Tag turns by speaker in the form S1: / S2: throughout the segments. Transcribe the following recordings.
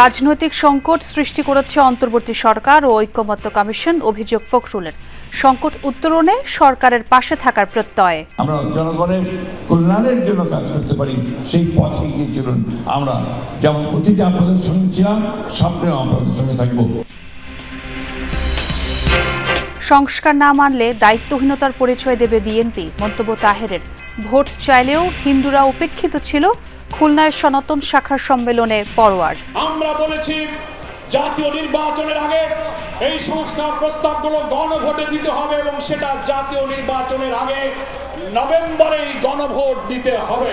S1: রাজনৈতিক সংকট সৃষ্টি করেছে অন্তর্বর্তী সরকার ও ঐক্যমত্য কমিশন অভিযোগ ফখরুলের। সংকট উত্তরণে সরকারের পাশে থাকার প্রত্যয়।
S2: আমরা জনগণের কল্যাণের জন্য কাজ করতে পারি সেই পথে গিয়ে চলুন। আমরা যেমন অতীতে আপনাদের সঙ্গে ছিলাম সামনেও আপনাদের সঙ্গে থাকব।
S1: সংস্কার না মানলে দায়িত্বহীনতার পরিচয় দেবে বিএনপি মন্তব্য তাহেরের। ভোট চাইলেও হিন্দুরা উপেক্ষিত ছিল খুলনায় সনাতন শাখার সম্মেলনে পরোয়ার
S3: আমরা বলেছি জাতীয় নির্বাচনের আগে এই সংস্কার প্রস্তাবগুলো গণভোটে দিতে হবে এবং সেটা জাতীয় নির্বাচনের আগে নভেম্বরেই গণভোট দিতে হবে।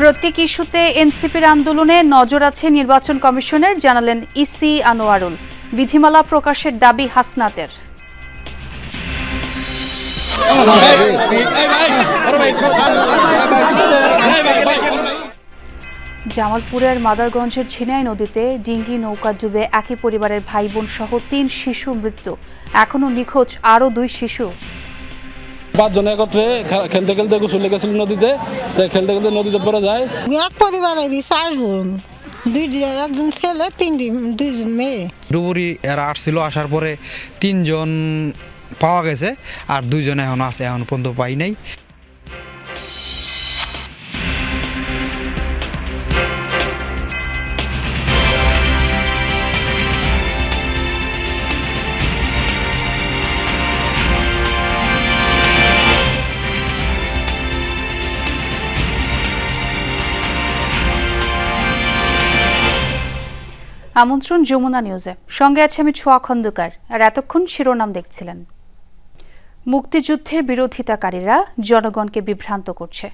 S1: প্রত্যেক ইস্যুতে এনসিপির আন্দোলনে নজর আছে নির্বাচন কমিশনের জানালেন ইসি আনোয়ারুল। বিধিমালা প্রকাশের দাবি হাসনাতের। জামালপুরের মাদারগঞ্জের ঝিনাই নদীতে ডিঙ্গি নৌকা ডুবে একই পরিবারের ভাই বোন সহ তিন শিশু মৃত্যু। এখনও নিখোঁজ আরও দুই শিশু।
S4: পাঁচজন একত্রে খেলতে খেলতে গোসলে গেছিল নদীতে খেলতে খেলতে নদীতে পড়ে যায়।
S5: এক চারজন দুই একজন ছেলে তিনটি দুইজন মেয়ে।
S6: ডুবুরি এরা আসছিল আসার পরে তিনজন পাওয়া গেছে, আর দুইজন এখন আছে, এখন পর্যন্ত পাই নাই।
S1: আমন্ত্রণ যমুনা নিউজে। সঙ্গে আছে আমি ছোয়া খন্দকার, আর এতক্ষণ শিরোনাম দেখছিলেন। মুক্তিযুদ্ধের বিরোধিতাকারীরা জনগণকে বিভ্রান্ত করছে।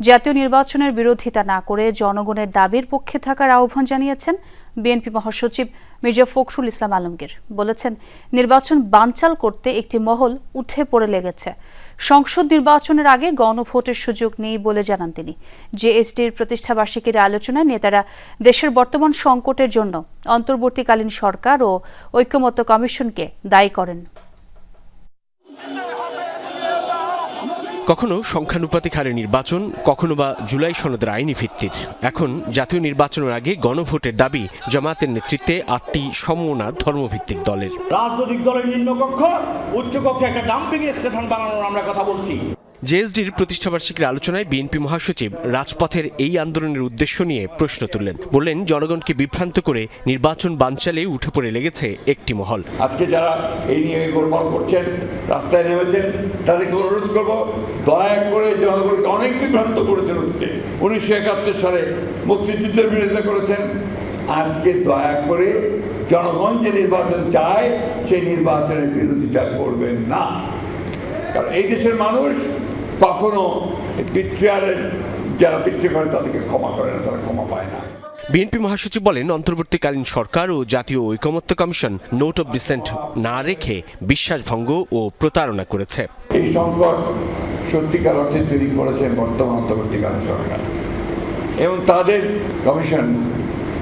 S1: জাতীয় নির্বাচনের বিরোধিতা না করে জনগণের দাবির পক্ষে থাকার আহ্বান জানিয়েছেন বিএনপি মহাসচিব মির্জা ফখরুল ইসলাম আলমগীর। বলেছেন, নির্বাচন বানচাল করতে একটি মহল উঠে পড়ে লেগেছে। সংসদ নির্বাচনের আগে গণভোটের সুযোগ নেই বলে জানান তিনি। জেএসডির প্রতিষ্ঠাবার্ষিকীর আলোচনায় নেতারা দেশের বর্তমান সংকটের জন্য অন্তর্বর্তীকালীন সরকার ও ঐক্যমত্য কমিশনকে দায়ী করেন।
S7: কখনো সংখ্যানুপাতিক হারে নির্বাচন, কখনো বা জুলাই সনদের আইনি ভিত্তির। এখন জাতীয় নির্বাচনের আগে গণভোটের দাবি জামাতের নেতৃত্বে আটটি সমনা ধর্মভিত্তিক দলের।
S8: রাজনৈতিক দলের নিম্নকক্ষ, উচ্চকক্ষে একটা ডাম্পিং স্টেশন বানানোর আমরা কথা বলছি।
S7: জেএসডির প্রতিষ্ঠাবার্ষিকীর আলোচনায় বিএনপি মহাসচিব রাজপথের এই আন্দোলনের উদ্দেশ্য নিয়ে প্রশ্ন তুললেন। বললেন, জনগণকে বিভ্রান্ত করে নির্বাচন বানচালে উঠে পড়ে লেগেছে একটি মহল।
S2: আজকে যারা এই নিয়ে গোলমাল করছেন, রাস্তায় নেমেছেন, তাদেরকে অনুরোধ করব, দয়া করে জনগণকে অনেক বিভ্রান্ত করেছেন উঠতে। উনিশশো একাত্তর সালে মুক্তিযুদ্ধের বিরোধিতা করেছেন। আজকে দয়া করে জনগণ যে নির্বাচন চায়, সেই নির্বাচনের বিরোধিতা করবেন না। কারণ এই দেশের মানুষ কখনো বিট্রিয়ারের যারা বিট্রি করে তাদেরকে ক্ষমা করে না তারা ক্ষমা পায় না।
S7: বিএনপি মহাসচিব বলেন অন্তর্বর্তীকালীন সরকার ও জাতীয় ঐকমত্য কমিশন নোট অব ডিসেন্ট না রেখে বিশ্বাসভঙ্গ ও প্রতারণা করেছে।
S2: এই সংকট সত্যিকার অর্থে তৈরি করেছেন বর্তমান অন্তর্বর্তীকালীন সরকার। এবং তাদের কমিশন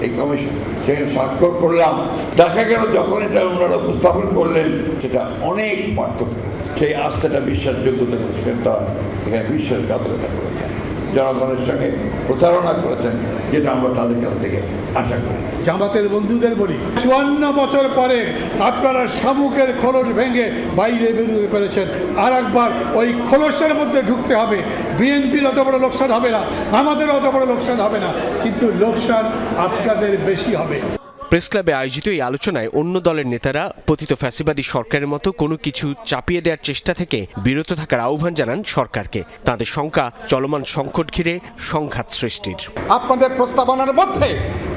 S2: এই কমিশন সেখানে স্বাক্ষর করলাম। দেখা গেল যখন এটা ওনারা উপস্থাপন করলেন সেটা অনেক পার্থক্য। সেই আস্থাটা বিশ্বাসযোগ্যতা করেছেন তারা এখানে বিশ্বাসঘাতকতা করেছেন। জনগণের সঙ্গে প্রতারণা করেছেন, যেটা আমরা তাদের কাছ থেকে আশা করি।
S9: জামাতের বন্ধুদের বলি, চুয়ান্ন বছর পরে আপনারা শামুকের খোলস ভেঙে বাইরে বেরোতে পেরেছেন। আর একবার ওই খোলসের মধ্যে ঢুকতে হবে। বিএনপির অত বড় লোকসান হবে না আমাদের অত বড় লোকসান হবে না। কিন্তু লোকসান আপনাদের বেশি হবে।
S7: প্রেস ক্লাবে আয়োজিত এই আলোচনায় অন্য দলের নেতারা, পতিত ফ্যাসিবাদী সরকারের মতো কোনো কিছু চাপিয়ে দেওয়ার চেষ্টা থেকে বিরত থাকার আহ্বান জানান সরকারকে। তাদের শঙ্কা চলমান সংকট ঘিরে সংঘাত সৃষ্টির।
S10: আপনাদের প্রস্তাবনার মধ্যে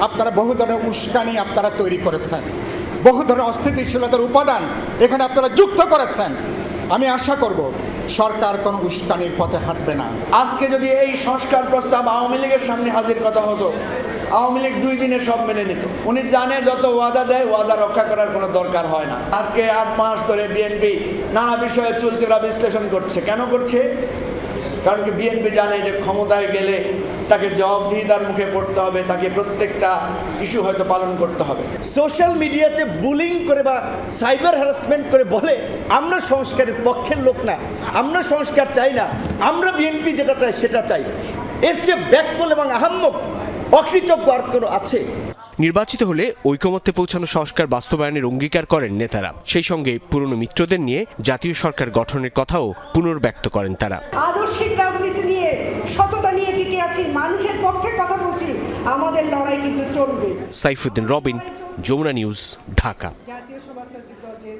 S10: আপনারা বহু ধরনের উস্কানি আপনারা তৈরি করেছেন। বহু ধরনের অস্থিতিশীলতার উপাদান এখানে আপনারা যুক্ত করেছেন। আমি আশা করব সরকার কোনো উস্কানির পথে হাঁটবে না।
S11: আজকে যদি এই সংস্কার প্রস্তাব আওয়ামী লীগের সামনে হাজির কথা হতো, আওয়ামী লীগ দুই দিনে সব মেনে নিত। উনি জানে যত ওয়াদা দেয়, ওয়াদা রক্ষা করার কোনো দরকার হয় না। আজকে আট মাস ধরে বিএনপি নানা বিষয়ে চুলচেরা বিশ্লেষণ করছে। কেন করছে? কারণ কি বিএনপি জানে যে ক্ষমতায় গেলে তাকে জবাবদিহিতার মুখে পড়তে হবে তাকে প্রত্যেকটা ইস্যু হয়তো পালন করতে হবে।
S8: সোশ্যাল মিডিয়াতে বুলিং করে বা সাইবার হ্যারাসমেন্ট করে বলে আমরা সংস্কারের পক্ষের লোক না আমরা সংস্কার চাই না আমরা বিএনপি যেটা চাই সেটা চাই। এর চেয়ে ব্যাককল এবং আহাম্মক অকৃতজ্ঞ আর কোনো আছে।
S7: নির্বাচিত হলে ঐকমত্যে পৌঁছানো সংস্কার বাস্তবায়নের অঙ্গীকার করেন নেতারা। সেই সঙ্গে পুরনো মিত্রদের নিয়ে জাতীয় সরকার গঠনের কথাও পুনর্ব্যক্ত করেন তারা।
S12: আদর্শিক রাজনীতি নিয়ে টিকে আছি মানুষের পক্ষে কথা বলছি আমাদের লড়াই কিন্তু চলবে।
S7: সাইফুদ্দিন রবিন যমুনা নিউজ ঢাকা।
S12: জাতীয় সমাজতান্ত্রিক দল যে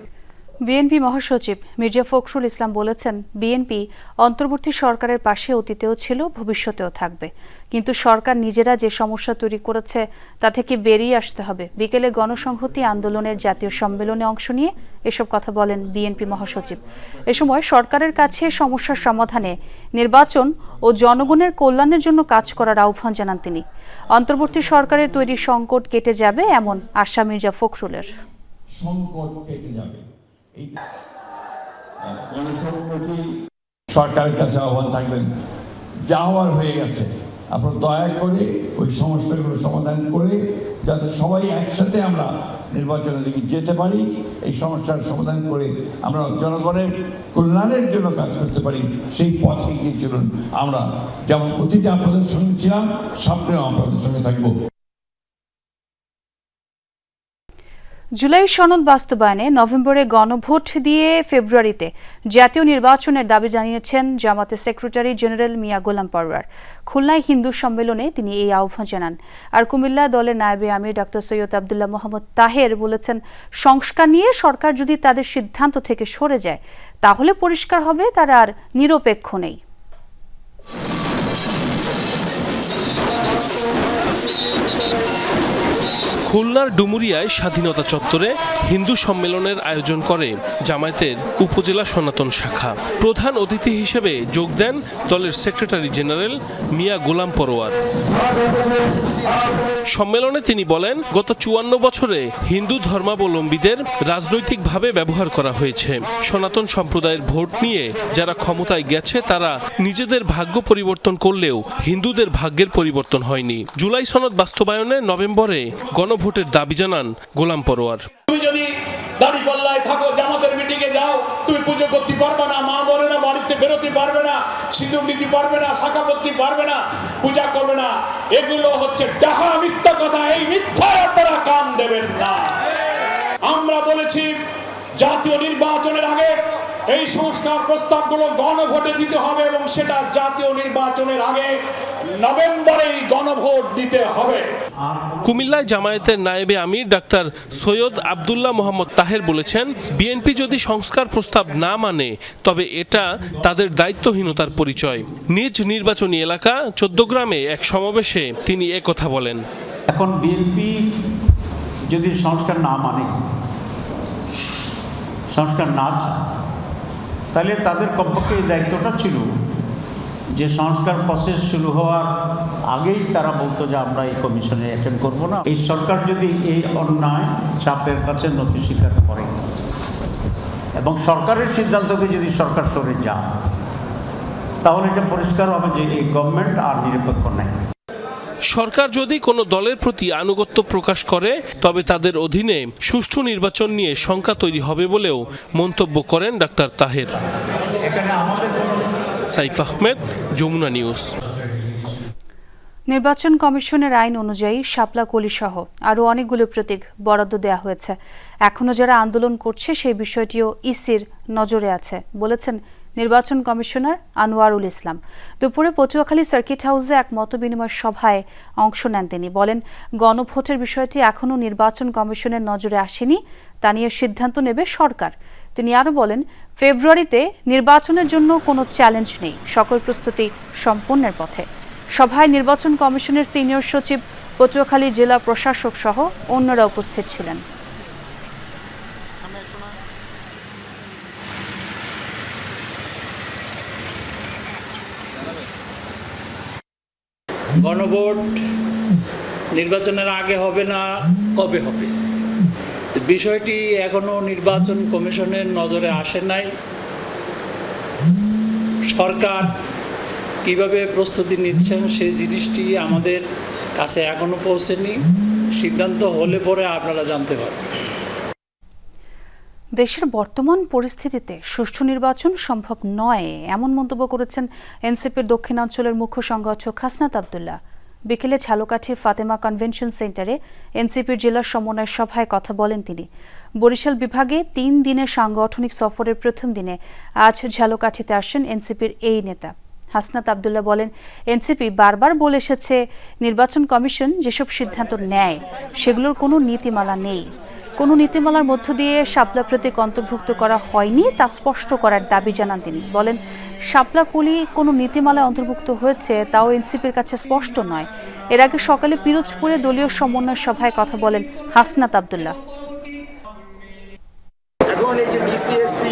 S1: বিএনপি মহাসচিব মির্জা ফখরুল ইসলাম বলেছেন, বিএনপি অন্তর্বর্তী সরকারের পাশে অতীতেও ছিল, ভবিষ্যতেও থাকবে। কিন্তু সরকার নিজেরা যে সমস্যা তৈরি করেছে, তা থেকে বেরিয়ে আসতে হবে। বিকেলে গণসংহতি আন্দোলনের জাতীয় সম্মেলনে অংশ নিয়ে এসব কথা বলেন বিএনপি মহাসচিব। এ সময় সরকারের কাছে সমস্যার সমাধানে নির্বাচন ও জনগণের কল্যাণের জন্য কাজ করার আহ্বান জানান তিনি। অন্তর্বর্তী সরকারের তৈরি সংকট কেটে যাবে এমন আশা মির্জা ফখরুলের।
S2: সংকট কেটে যাবে। এই গণসংহতি সরকারের কাছে আহ্বান থাকবেন, যা হওয়ার হয়ে গেছে। আপনারা দয়া করে ওই সমস্যাগুলো সমাধান করে যাতে সবাই একসাথে আমরা নির্বাচনের দিকে যেতে পারি, এই সমস্যার সমাধান করে আমরা জনগণের কল্যাণের জন্য কাজ করতে পারি, সেই পথে গিয়ে চলুন। আমরা যেমন অতীতে আপনাদের সঙ্গে ছিলাম সামনেও আপনাদের সঙ্গে থাকব।
S1: জুলাই সনদ বাস্তবায়নে নভেম্বরে গণভোট দিয়ে ফেব্রুয়ারিতে জাতীয় নির্বাচনের দাবি জানিয়েছেন জামাতের সেক্রেটারি জেনারেল মিয়া গোলাম পরওয়ার খুলনায় হিন্দু সম্মেলনে তিনি এই আহ্বান জানান। আর কুমিল্লা দলের নায়েবে আমির ডাক্তার সৈয়দ আবদুল্লাহ মোহাম্মদ তাহের বলেছেন, সংস্কার নিয়ে সরকার যদি তাদের সিদ্ধান্ত থেকে সরে যায়, তাহলে পরিষ্কার হবে, তারা আর নিরপেক্ষ নেই।
S13: খুলনার ডুমুরিয়ায় স্বাধীনতা চত্বরে হিন্দু সম্মেলনের আয়োজন করে জামায়াতের উপজেলা সনাতন শাখা। প্রধান অতিথি হিসেবে যোগ দেন দলের সেক্রেটারি জেনারেল মিয়া গোলাম পরোয়ার। সম্মেলনে তিনি বলেন, গত চুয়ান্ন বছরে হিন্দু ধর্মাবলম্বীদের রাজনৈতিকভাবে ব্যবহার করা হয়েছে। সনাতন সম্প্রদায়ের ভোট নিয়ে যারা ক্ষমতায় গেছে, তারা নিজেদের ভাগ্য পরিবর্তন করলেও হিন্দুদের ভাগ্যের পরিবর্তন হয়নি। জুলাই সনদ বাস্তবায়নে নভেম্বরে গণভোটের দাবি জানান গোলাম পরোয়ার।
S3: তুমি পুজো করতে পারবে না, মা বলে না বাড়িতে বেরোতে পারবে না, সিঁদুর নিতে পারবে না, শাখা করতে পারবে না, পূজা করবে না। এগুলো হচ্ছে ডাহা মিথ্যা কথা, এই মিথ্যায় আপনারা কান দেবেন না। আমরা বলেছি, জাতীয় নির্বাচনের আগে এই সংস্কার প্রস্তাবগুলো গণভোটে দিতে হবে এবং সেটা জাতীয় নির্বাচনের আগে নভেম্বরেই গণভোট দিতে হবে।
S13: কুমিল্লায় জামায়াতের নায়েবে আমির ডাক্তার সৈয়দ আবদুল্লাহ মোহাম্মদ তাহের বলেছেন, বিএনপি যদি সংস্কার প্রস্তাব না মানে তবে এটা তাদের দায়িত্বহীনতার পরিচয়। নিজ নির্বাচনী এলাকা চোদ্দগ্রামে এক সমাবেশে তিনি একথা বলেন।
S14: এখন বিএনপি যদি সংস্কার না মানে সংস্কার না, তাহলে তাদের কমপক্ষে এই দায়িত্বটা ছিল। যে সংস্কার প্রসেস শুরু হওয়ার আগেই তারা বলতো যে আমরা এই কমিশনে অ্যাটেন্ড করব না। এই সরকার যদি এই অন্যায় চাপের কাছে নথি স্বীকার করে এবং সরকারের সিদ্ধান্তকে যদি সরকার সরে যায় তাহলে এটা পরিষ্কার হবে যে এই গভর্নমেন্ট আর নিরপেক্ষ নেই।
S13: সরকার যদি কোনো দলের প্রতি আনুগত্য প্রকাশ করে তবে তাদের অধীনে সুষ্ঠু নির্বাচন নিয়ে শঙ্কা তৈরি হবে বলেও মন্তব্য করেন ডাক্তার তাহের।
S14: এখানে আমাদের
S13: সাইফ আহমেদ, যমুনা নিউজ।
S1: নির্বাচন কমিশনের আইন অনুযায়ী শাপলা সহ আরও অনেকগুলো প্রতীক বরাদ্দ দেওয়া হয়েছে। এখনও যারা আন্দোলন করছে সেই বিষয়টিও ইসির নজরে আছে, বলেছেন নির্বাচন কমিশনার আনোয়ারুল ইসলাম। দুপুরে পটুয়াখালী সার্কিট হাউসে এক মতবিনিময় সভায় অংশ নেন তিনি। বলেন, গণভোটের বিষয়টি এখনও নির্বাচন কমিশনের নজরে আসেনি, তা নিয়ে সিদ্ধান্ত নেবে সরকার। তিনি আরও বলেন, ফেব্রুয়ারিতে নির্বাচনের জন্য কোনো চ্যালেঞ্জ নেই, সকল প্রস্তুতি সম্পন্নের পথে। সভায় নির্বাচন কমিশনের সিনিয়র সচিব, পটুয়াখালী জেলা প্রশাসক সহ অন্যরা উপস্থিত ছিলেন।
S15: গণভোট নির্বাচনের আগে হবে না, কবে হবে? বিষয়টি এখনও নির্বাচন কমিশনের নজরে আসে নাই। সরকার কীভাবে প্রস্তুতি নিচ্ছেন সেই জিনিসটি আমাদের কাছে এখনও পৌঁছেনি। সিদ্ধান্ত হলে পরে আপনারা জানতে পারবেন।
S1: দেশের বর্তমান পরিস্থিতিতে সুষ্ঠু নির্বাচন সম্ভব নয়, এমন মন্তব্য করেছেন এনসিপির দক্ষিণাঞ্চলের মুখ্য সংগঠক হাসনাত আবদুল্লাহ। বিকেলে ঝালকাঠির ফাতেমা কনভেনশন সেন্টারে এনসিপির জেলা সমন্বয় সভায় কথা বলেন তিনি। বরিশাল বিভাগে তিন দিনের সাংগঠনিক সফরের প্রথম দিনে আজ ঝালকাঠিতে আসেন এনসিপির এই নেতা। হাসনাত আবদুল্লাহ বলেন, এনসিপি বারবার বলে এসেছে, নির্বাচন কমিশন যেসব সিদ্ধান্ত নেয়, সেগুলোর কোনো নীতিমালা নেই। কোনো নীতিমালার মধ্য দিয়ে শাপলা প্রতীক অন্তর্ভুক্ত করা হয়নি তা স্পষ্ট করার দাবি জানান তিনি। বলেন শাপলা কুলি কোনো নীতিমালায় অন্তর্ভুক্ত হয়েছে তাও এনসিপির কাছে স্পষ্ট নয়। এর আগে সকালে পিরোজপুরে দলীয় সমন্বয় সভায় কথা বলেন হাসনাত আবদুল্লাহ।
S8: এখন এই যে ডিসিএসপি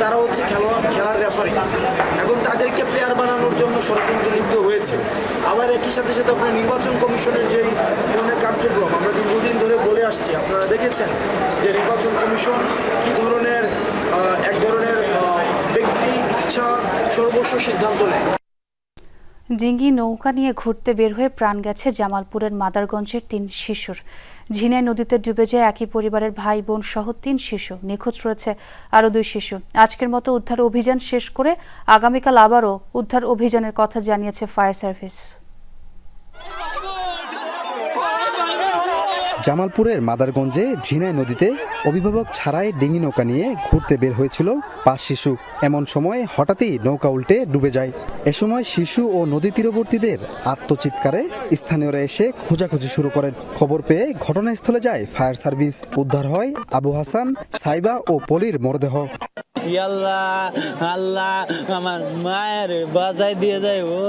S8: তারা হচ্ছে খেলোয়াড়, খেলার রেফারি এখন তাদেরকে প্লেয়ার বানানোর জন্য ষড়যন্ত্র লিপ্ত হয়েছে আবার একই সাথে সাথে আপনার নির্বাচন কমিশনের যে ধরনের কার্যক্রম, আমরা দীর্ঘদিন ধরে বলে আসছি, আপনারা দেখেছেন যে নির্বাচন কমিশন কী ধরনের এক ধরনের ব্যক্তি ইচ্ছা সর্বস্ব সিদ্ধান্ত নেয়।
S1: ডিঙ্গি নৌকা নিয়ে ঘুরতে বের হয়ে প্রাণ গেছে জামালপুরের মাদারগঞ্জের তিন শিশুর। ঝিনাই নদীতে ডুবে যায় একই পরিবারের ভাই, বোন সহ তিন শিশু। নিখোঁজ রয়েছে আরও দুই শিশু। আজকের মতো উদ্ধার অভিযান শেষ করে আগামীকাল আবারও উদ্ধার অভিযানের কথা জানিয়েছে ফায়ার সার্ভিস।
S16: জামালপুরের মাদারগঞ্জে ঝিনাই নদীতে অভিভাবক ছাড়াই ডিঙি নৌকা নিয়ে ঘুরতে বের হয়েছিল পাঁচ শিশু। এমন সময় হঠাৎই নৌকা উল্টে ডুবে যায়। এ সময় শিশু ও নদী তীরবর্তীদের আত্মচিৎকারে স্থানীয়রা এসে খোঁজাখুঁজি শুরু করেন। খবর পেয়ে ঘটনাস্থলে যায় ফায়ার সার্ভিস। উদ্ধার হয় আবু হাসান, সাইবা ও পলির মরদেহ।
S14: আল্লাহ আল্লাহ আমার মায়ের বাজাই দিয়ে যায় ও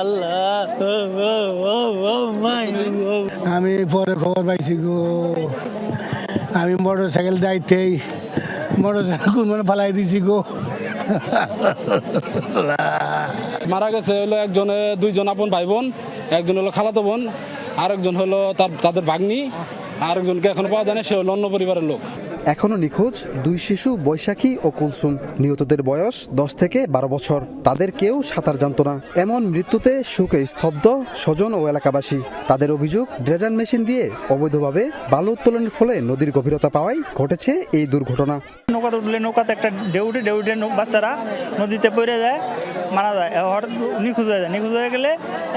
S14: আল্লাহ ও ও ও ও মাই ও
S9: আমি পরে খবর পাইছি গো। আমি মোটর সাইকেল দায়িত্বেই মোটর সাইকেল কোন মানে ফালাই দিছি গো।
S4: মারা গেছে হলো একজনে দুইজন আপন ভাই বোন একজন হলো খালাতো বোন আরেকজন হলো তার তাদের ভাগ্নি আরেকজনকে এখনও পাওয়া যায় না সে হলো অন্য পরিবারের লোক।
S16: এখনও নিখোঁজ দুই শিশু বৈশাখী ও কুলসুম। নিহতদের বয়স দশ থেকে বারো বছর। তাদের কেউ সাঁতার জানত না। এমন মৃত্যুতে শোকে স্তব্ধ স্বজন ও এলাকাবাসী। তাদের অভিযোগ ড্রেজার মেশিন দিয়ে অবৈধভাবে বালু উত্তোলনের ফলে নদীর গভীরতা পাওয়ায় ঘটেছে এই দুর্ঘটনা।
S14: নৌকাতে উঠলে নৌকাতে একটা ডেউটে ডেউটে বাচ্চারা নদীতে পড়ে যায় মারা যায়। হঠাৎ নিখোঁজ হয়ে যায়। নিখোঁজ হয়ে গেলে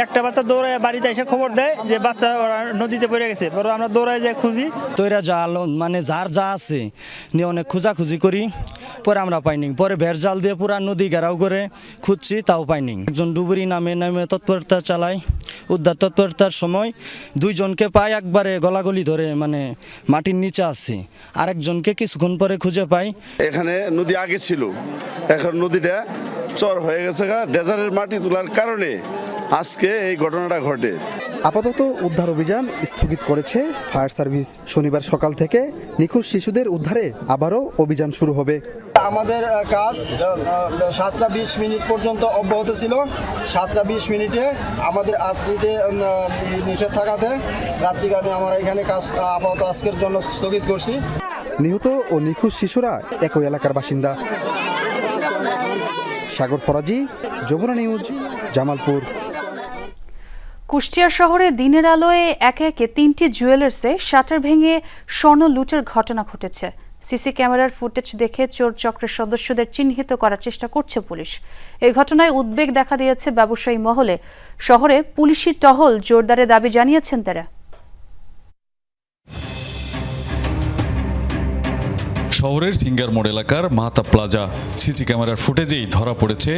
S14: একটা বাচ্চা দৌড়ায় বাড়িতে এসে খবর দেয় যে বাচ্চা ওরা নদীতে পড়ে গেছে। পরে আমরা দৌড়ায় যে খুঁজি।
S17: তৈরা জাল মানে যার যা আছে নিয়ে অনেক খোঁজাখুঁজি করি, পরে আমরা পাইনি পরে ভের জাল দিয়ে পুরা নদী ঘেরাও করে খুঁজছি, তাও পাইনি একজন ডুবুরি নামে নামে তৎপরতা চালায়, উদ্ধার তৎপরতার সময় দুইজনকে পাই একবারে গলাগলি ধরে মানে মাটির নিচে আছে। আরেকজনকে কিছুক্ষণ পরে খুঁজে পাই।
S18: এখানে নদী আগে ছিল, এখন নদীটা চর হয়ে গেছে ডেজারের মাটি তোলার কারণে আজকে এই ঘটনাটা ঘটে।
S16: আপাতত উদ্ধার অভিযান স্থগিত করেছে ফায়ার সার্ভিস। শনিবার সকাল থেকে নিখোঁজ শিশুদের উদ্ধারে আবারও অভিযান শুরু হবে।
S17: আমাদের কাজ সাতটা বিশ মিনিট পর্যন্ত অব্যাহত ছিল। সাতটা বিশ মিনিটে আমাদের রাত্রিতে নিষেধ থাকাতে রাত্রিকালে আমরা এখানে কাজ আপাতত আজকের জন্য স্থগিত করছি।
S16: নিহত ও নিখোঁজ শিশুরা একই এলাকার বাসিন্দা। সাগর ফরাজি যমুনা নিউজ জামালপুর।
S1: কুষ্টিয়া শহরে দিনের আলোয় একে একে তিনটি জুয়েলার্সে শাটার ভেঙে স্বর্ণ লুটের ঘটনা ঘটেছে। সিসি ক্যামেরার ফুটেজ দেখে চোর চক্রের সদস্যদের চিহ্নিত করার চেষ্টা করছে পুলিশ। এই ঘটনায় উদ্বেগ দেখা দিয়েছে ব্যবসায়ী মহলে। শহরে পুলিশি টহল জোরদারে দাবি জানিয়েছেন তারা।
S19: শহরের সিঙ্গার মোড় এলাকার মাহাতা প্লাজা। সিসি ক্যামেরার ফুটেজেই ধরা পড়েছে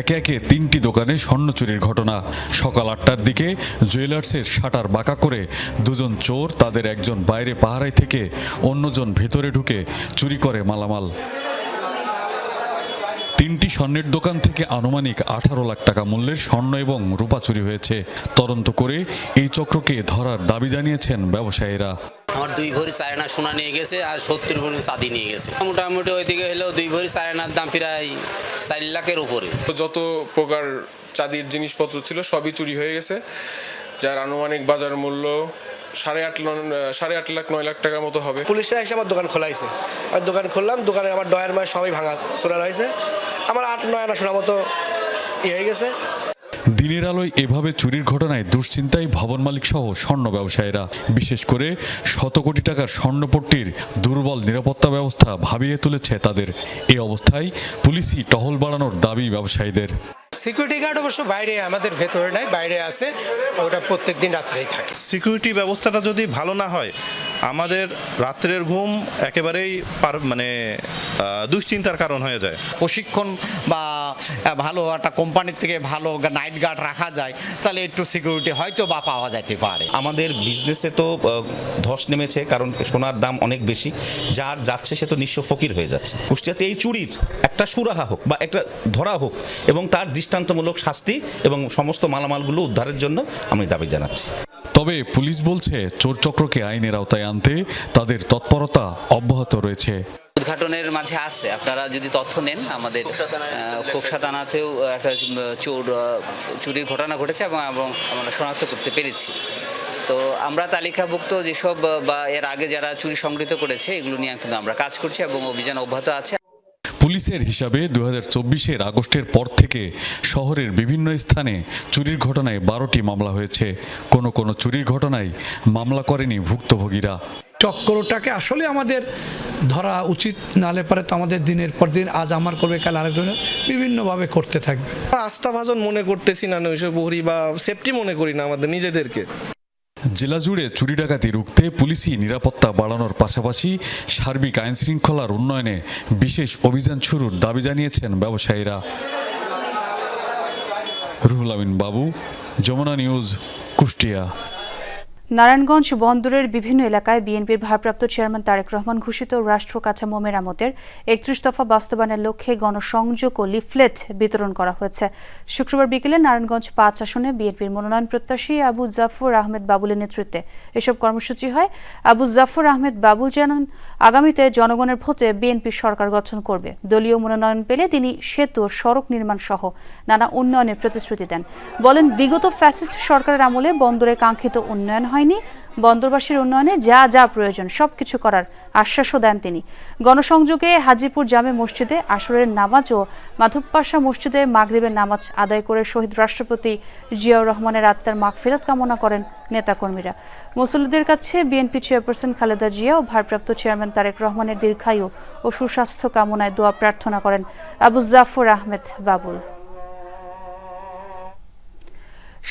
S19: একে একে তিনটি দোকানে স্বর্ণ চুরির ঘটনা। সকাল আটটার দিকে জুয়েলার্সের শাটার বাঁকা করে দুজন চোর তাদের একজন বাইরে পাহারায় থেকে অন্যজন ভেতরে ঢুকে চুরি করে মালামাল। তিনটি স্বর্ণের দোকান থেকে আনুমানিক আঠারো লাখ টাকা মূল্যের স্বর্ণ এবং রূপা চুরি হয়েছে। তদন্ত করে এই চক্রকে ধরার দাবি জানিয়েছেন ব্যবসায়ীরা।
S20: আমার দুই ভরি চায়না সোনা নিয়ে গেছে আর সত্তর ভরি চাঁদি নিয়ে গেছে। মোটামুটি ওইদিকে হলেও দুই ভরি চায়নার দাম প্রায় চার লাখের উপরে।
S21: যত প্রকার চাঁদির জিনিসপত্র ছিল সবই চুরি হয়ে গেছে। যার আনুমানিক বাজার মূল্য সাড়ে আট সাড়ে আট লাখ নয় লাখ টাকার মতো হবে।
S22: পুলিশরা এসে আমার দোকান খোলা হয়েছে আর দোকান খুললাম দোকানে আমার ডয়ের মায় সবাই ভাঙা চোরা রয়েছে আমার আট নয় আনা শোনার মতো ইয়ে হয়ে গেছে।
S19: দিনের আলোয় এভাবে চুরির ঘটনায় দুশ্চিন্তায় ভবন মালিক সহ স্বর্ণ ব্যবসায়ীরা। বিশেষ করে শত কোটি টাকার স্বর্ণপট্টির দুর্বল নিরাপত্তা ব্যবস্থা ভাবিয়ে তুলেছে তাদের। এই অবস্থায় পুলিশই টহল বাড়ানোর দাবি ব্যবসায়ীদের।
S23: সিকিউরিটি গার্ড অবশ্য বাইরে আমাদের ভেতরে নাই বাইরে আছে। ওটা প্রত্যেক দিন রাত্রেই থাকে।
S24: সিকিউরিটি ব্যবস্থাটা যদি ভালো না হয় আমাদের রাত্রের ঘুম একেবারেই পার মানে দুশ্চিন্তার কারণ হয়ে যায়।
S25: প্রশিক্ষণ বা ভালো একটা কোম্পানির থেকে ভালো নাইট গার্ড রাখা যায় তাহলে একটু সিকিউরিটি হয়তো বা পাওয়া যেতে পারে।
S24: আমাদের বিজনেসে তো ধস নেমেছে কারণ সোনার দাম অনেক বেশি। যার যাচ্ছে সে তো নিঃস্ব ফকির হয়ে যাচ্ছে। কুষ্টিয়াতে এই চুরির একটা সুরাহা হোক বা একটা ধরা হোক এবং তার দৃষ্টান্তমূলক শাস্তি এবং সমস্ত মালামালগুলো উদ্ধারের জন্য আমি দাবি জানাচ্ছি।
S19: তবে পুলিশ বলছে চোর চক্রকে আইনের আওতায় আনতে তাদের তৎপরতা অব্যাহত রয়েছে।
S20: উদ্ঘাটনের মাঝে আছে। আপনারা যদি তথ্য নেন আমাদের কোকসা থানাতেও একটা চোর চুরির ঘটনা ঘটেছে এবং এবং আমরা শনাক্ত করতে পেরেছি। তো আমরা তালিকাভুক্ত যেসব বা এর আগে যারা চুরি সংগৃহীত করেছে এগুলো নিয়ে কিন্তু আমরা কাজ করছি এবং অভিযান অব্যাহত আছে।
S19: পুলিশের হিসাবে দু হাজার চব্বিশের আগস্টের পর থেকে শহরের বিভিন্ন স্থানে চুরির ঘটনায় বারোটি মামলা হয়েছে। কোনো কোনো চুরির ঘটনায় মামলা করেনি ভুক্তভোগীরা।
S26: চক্রটাকে আসলে আমাদের ধরা উচিত নালে পারে তো আমাদের দিনের পর দিন আজ আমার করবে কাল আরেকজনের বিভিন্নভাবে করতে থাকবে।
S22: আস্থাভাজন মনে করতেছি না নৈশ বহরি বা সেফটি মনে করি না আমাদের নিজেদেরকে।
S19: জেলা জুড়ে চুরি ডাকাতি রুখতে পুলিশি নিরাপত্তা বাড়ানোর পাশাপাশি সার্বিক আইন শৃঙ্খলার উন্নয়নে বিশেষ অভিযান শুরুর দাবি জানিয়েছেন ব্যবসায়ীরা। রুহুল আমিন বাবু যমুনা নিউজ কুষ্টিয়া।
S1: নারায়ণগঞ্জ বন্দরের বিভিন্ন এলাকায় বিএনপির ভারপ্রাপ্ত চেয়ারম্যান তারেক রহমান ঘোষিত রাষ্ট্র কাঠামো মেরামতের একত্রিশ দফা বাস্তবায়নের লক্ষ্যে গণসংযোগ ও লিফলেট বিতরণ করা হয়েছে। শুক্রবার বিকেলে নারায়ণগঞ্জ পাঁচ আসনে বিএনপির মনোনয়ন প্রত্যাশী আবু জাফর আহমেদ বাবুলের নেতৃত্বে এসব কর্মসূচি হয়। আবু জাফর আহমেদ বাবুল জানান, আগামীতে জনগণের ভোটে বিএনপি সরকার গঠন করবে। দলীয় মনোনয়ন পেলে তিনি সেতু ও সড়ক নির্মাণ সহ নানা উন্নয়নের প্রতিশ্রুতি দেন। বলেন, বিগত ফ্যাসিস্ট সরকারের আমলে বন্দরে কাঙ্ক্ষিত উন্নয়ন হয়নি। বন্দরবাসীর উন্নয়নে যা যা প্রয়োজন, সবকিছু করার আশ্বাসও দেন তিনি। গণসংযোগে হাজিপুর জামে মসজিদে আসরের নামাজ ও মাধবপাশা মসজিদে মাগরিবের নামাজ আদায় করে শহীদ রাষ্ট্রপতি জিয়াউর রহমানের আত্মার মাগফিরাত কামনা করেন নেতাকর্মীরা। মুসল্লিদের কাছে বিএনপি চেয়ারপারসন খালেদা জিয়া ও ভারপ্রাপ্ত চেয়ারম্যান তারেক রহমানের দীর্ঘায়ু ও সুস্বাস্থ্য কামনায় দোয়া প্রার্থনা করেন আবু জাফর আহমেদ বাবুল।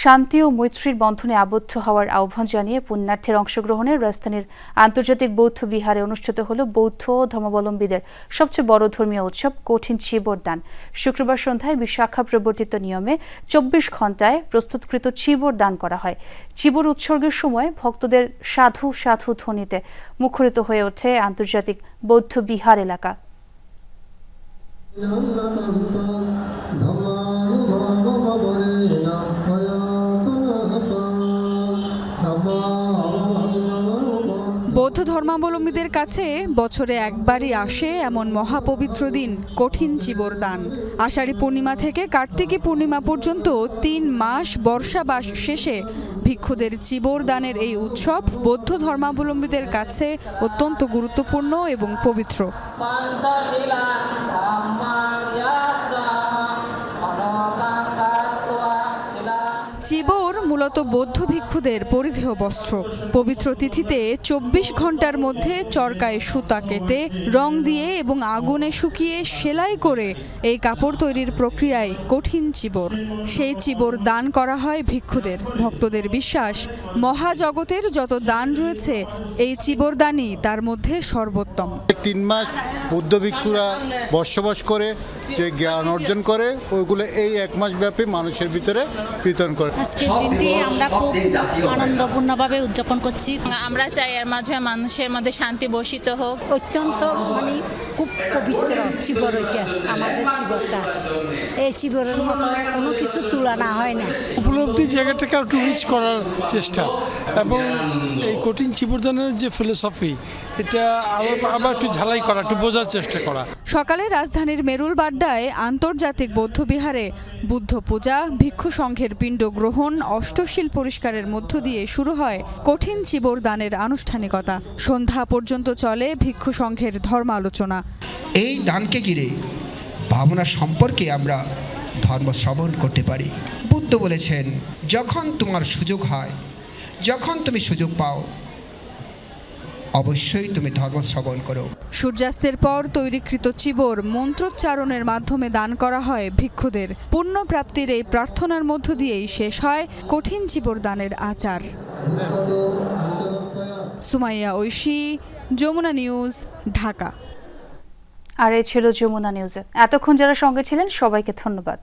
S1: শান্তি ও মৈত্রীর বন্ধনে আবদ্ধ হওয়ার আহ্বান জানিয়ে পুণ্যার্থীর অংশগ্রহণে রাজধানীর আন্তর্জাতিক বৌদ্ধ বিহারে অনুষ্ঠিত হল বৌদ্ধ ধর্মাবলম্বীদের সবচেয়ে বড় ধর্মীয় উৎসব কঠিন চিবর দান শুক্রবার সন্ধ্যায় বিশাখা প্রবর্তিত নিয়মে চব্বিশ ঘন্টায় প্রস্তুতকৃত চিবর দান করা হয়। চিবর উৎসর্গের সময় ভক্তদের সাধু সাধু ধ্বনিতে মুখরিত হয়ে ওঠে আন্তর্জাতিক বৌদ্ধ বিহার এলাকা।
S27: ধর্মাবলম্বীদের কাছে বছরে একবারই আসে এমন মহাপবিত্র দিন কঠিন চিবর দান আষাঢ়ী পূর্ণিমা থেকে কার্তিকী পূর্ণিমা পর্যন্ত তিন মাস বর্ষাবাস শেষে ভিক্ষুদের চিবর দানের এই উৎসব বৌদ্ধ ধর্মাবলম্বীদের কাছে অত্যন্ত গুরুত্বপূর্ণ এবং পবিত্র। চিবর মূলত বৌদ্ধ ভিক্ষুদের পরিধেয় বস্ত্র। পবিত্র তিথিতে চব্বিশ ঘণ্টার মধ্যে চরকায় সুতা কেটে, রং দিয়ে এবং আগুনে শুকিয়ে সেলাই করে এই কাপড় তৈরির প্রক্রিয়ায় কঠিন চিবর। সেই চিবর দান করা হয় ভিক্ষুদের। ভক্তদের বিশ্বাস, মহাজগতের যত দান রয়েছে, এই চিবর দানই তার মধ্যে সর্বোত্তম।
S28: তিন মাস বৌদ্ধ ভিক্ষুরা বসবাস করে যে জ্ঞান অর্জন করে ওইগুলো এই এক মাস ব্যাপী মানুষের ভিতরে বিতরণ করে।
S29: আজকের দিনটি আমরা খুব আনন্দপূর্ণভাবে উদযাপন করছি।
S30: আমরা চাই এর মাঝে মানুষের মধ্যে শান্তি বসিত হোক।
S29: অত্যন্ত মানে খুব পবিত্র চিবর ওইটা আমাদের চিবরটা এই চিবরের মতো কোনো কিছু তুলনা হয় না।
S31: উপলব্ধি জায়গাটাকে একটু রিচ করার চেষ্টা। এবং এই কঠিন চিবরদানের যে ফিলোসফি এটা আবার একটু ঝালাই করা একটু বোঝার চেষ্টা করা।
S27: সকালে রাজধানীর মেরুল বাড্ডায় আন্তর্জাতিক বৌদ্ধবিহারে বুদ্ধ পূজা ভিক্ষু সংঘের পিণ্ড গ্রহণ অষ্টশীল পরিষ্কারের মধ্য দিয়ে শুরু হয় কঠিন চিবর দানের আনুষ্ঠানিকতা। সন্ধ্যা পর্যন্ত চলে ভিক্ষু সংঘের ধর্মালোচনা।
S32: এই দানকে ঘিরে ভাবনা সম্পর্কে আমরা
S10: ধর্ম শ্রবণ করতে পারি। বুদ্ধ বলেছেন যখন তোমার সুযোগ হয় যখন তুমি সুযোগ পাও অবশ্যই তুমি ধর্ম শ্রবণ করো।
S27: সূর্যাস্তের পর তৈরিকৃত চিবর মন্ত্রোচ্চারণের মাধ্যমে দান করা হয় ভিক্ষুদের। পুণ্য প্রাপ্তির এই প্রার্থনার মধ্য দিয়েই শেষ হয় কঠিন চিবর দানের আচার। সুমাইয়া ঐশী যমুনা নিউজ ঢাকা।
S1: আর এ ছিল যমুনা নিউজে। এতক্ষণ যারা সঙ্গে ছিলেন সবাইকে ধন্যবাদ।